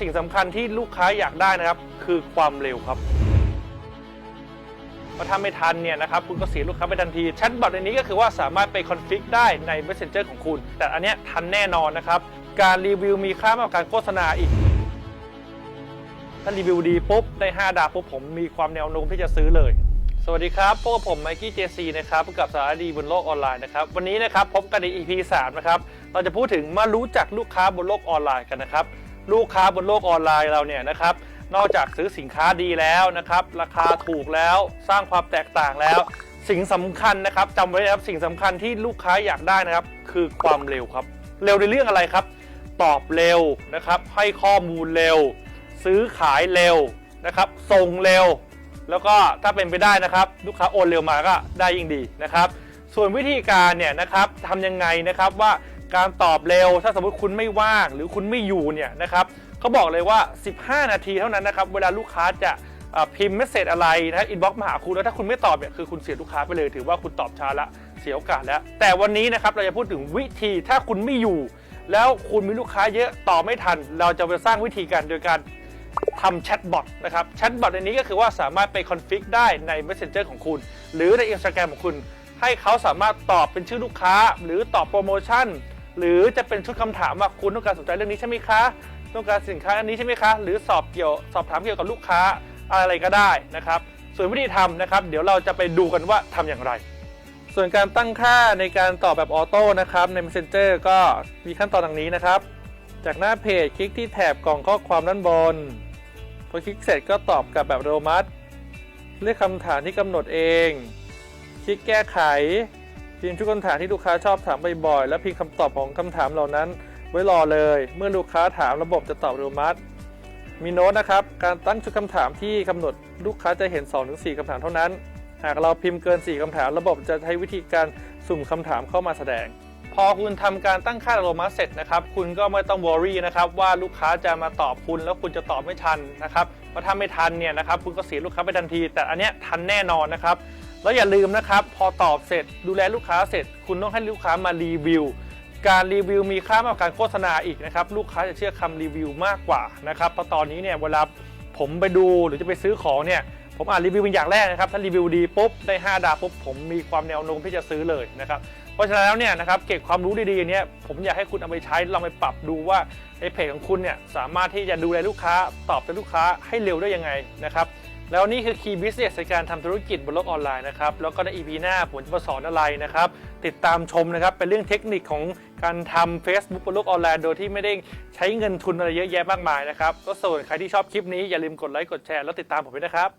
สิ่งสำคัญที่ลูกค้าอยากได้นะครับ คือความเร็วครับพราะถ้าไม่ทันเนี่ยนะครับคุณก็เสียลูกค้าไปทันทีแชทบอทในนี้ก็คือว่าสามารถไปคอนฟิกได้ใน Messenger ของคุณ แต่อันเนี้ยทันแน่นอนนะครับ การรีวิวมีค่ามากกว่าการโฆษณาอีก ถ้ารีวิวดีปุ๊บ ได้ 5 ดาวปุ๊บผมมีความแนวโน้มที่จะซื้อเลย สวัสดีครับพวกบผมไมกี้เจซีนะครับกับสารดีบนโลกออนไลน์นะครับ วันนี้นะครับพบกันใน EP 3 นะครับ เราจะพูดถึงมารู้จักลูกค้าบนโลกออนไลน์กันนะครับ ลูกค้าบนโลกออนไลน์เราเนี่ยนะครับนอกจากซื้อสินค้าดีแล้วนะครับ ราคาถูกแล้วสร้างความแตกต่างแล้ว สิ่งสำคัญนะครับจำไว้นะครับสิ่งสำคัญที่ลูกค้าอยากได้นะครับ คือความเร็วครับ เร็วในเรื่องอะไรครับ ตอบเร็วนะครับ ให้ข้อมูลเร็ว ซื้อขายเร็วนะครับส่งเร็ว แล้วก็ถ้าเป็นไปได้นะครับ ลูกค้าโอนเร็วมาก็ได้ยิ่งดีนะครับ ส่วนวิธีการเนี่ยนะครับทำยังไงนะครับว่า การตอบเร็ว ถ้าสมมติคุณไม่ว่างหรือคุณไม่อยู่เนี่ยนะครับเขาบอกเลยว่า 15 นาทีเท่านั้นนะครับ เวลาลูกค้าจะพิมพ์เมสเซจอะไรนะอินบ็อกซ์มาหาคุณแล้วถ้าคุณไม่ตอบเนี่ยคือคุณเสียลูกค้าไปเลยถือว่าคุณตอบช้าละเสียโอกาสแล้ว แต่วันนี้นะครับเราจะพูดถึงวิธีถ้าคุณไม่อยู่ แล้วคุณมีลูกค้าเยอะตอบไม่ทัน เราจะไปสร้างวิธีการโดยการทำแชทบอทนะครับแชทบอทในนี้ก็คือว่าสามารถไปคอนฟิกได้ใน Messenger ของคุณ หรือใน Instagram ของคุณ ให้เขาสามารถตอบเป็นชื่อลูกค้า หรือตอบโปรโมชั่น หรือจะเป็นชุดคำถามว่าคุณต้องการสนใจเรื่องนี้ใช่ไหมคะ ต้องการสินค้าอันนี้ใช่ไหมคะ หรือสอบเกี่ยวสอบถามเกี่ยวกับลูกค้าอะไรก็ได้นะครับ ส่วนวิธีทำนะครับ เดี๋ยวเราจะไปดูกันว่าทำอย่างไร ส่วนการตั้งค่าในการตอบแบบออโต้นะครับใน Messenger ก็มีขั้นตอนดังนี้นะครับ จากหน้าเพจคลิกที่แถบกล่องข้อความด้านบนพอคลิกเสร็จก็ตอบกลับแบบอัตโนมัติ เลือกคำถามที่กำหนดเอง คลิกแก้ไข พิมพ์ชุดคำถามที่ลูกค้าชอบถามบ่อยๆ และพิมพ์คำตอบของคำถามเหล่านั้น ไว้รอเลย เมื่อลูกค้าถามระบบจะตอบอัตโนมัติ มีโน้ตนะครับ การตั้งชุดคำถามที่กำหนดลูกค้าจะเห็น 2-4คำถามเท่านั้น หากเราพิมพ์เกิน 4คำถาม ระบบจะใช้วิธีการสุ่มคำถามเข้ามาแสดง พอคุณทำการตั้งค่าอัตโนมัติเสร็จนะครับ คุณก็ไม่ต้องวอรี่นะครับว่าลูกค้าจะมาตอบคุณแล้วคุณจะตอบไม่ทันนะครับ เพราะถ้าไม่ทันเนี่ยนะครับคุณก็เสียลูกค้าไปทันที แต่อันเนี้ยทันแน่นอนนะครับ แล้วอย่าลืมนะครับ พอตอบเสร็จดูแลลูกค้าเสร็จ คุณต้องให้ลูกค้ามารีวิว การรีวิวมีค่ามากกว่าการโฆษณาอีกนะครับ ลูกค้าจะเชื่อคำรีวิวมากกว่านะครับเพราะตอนนี้เนี่ยเวลาผมไปดูหรือจะไปซื้อของเนี่ยผมอ่านรีวิวเป็นอย่างแรกนะครับ ถ้ารีวิวดีปุ๊บได้ 5 ดาวปุ๊บผมมีความแนวโน้มที่จะซื้อเลยนะครับ เพราะฉะนั้นแล้วเนี่ยนะครับเก็บความรู้ดีๆเนี้ยผมอยากให้คุณเอาไปใช้ลองไปปรับดูว่าในเพจของคุณเนี่ยสามารถที่จะดูแลลูกค้า ตอบแทนลูกค้าให้เร็วได้ยังไงนะครับแล้วนี่คือ Key Business ในการทำธุรกิจบนโลกออนไลน์นะครับ แล้วก็ใน EP หน้าผมจะมาสอนอะไรนะครับ ติดตามชมนะครับ เป็นเรื่องเทคนิคของการทำ Facebook บนโลกออนไลน์ โดยที่ไม่ได้ใช้เงินทุนอะไรเยอะแยะมากมายนะครับ ก็ส่วนใครที่ชอบคลิปนี้อย่าลืมกดไลค์ กดแชร์ แล้วติดตามผมด้วยนะครับ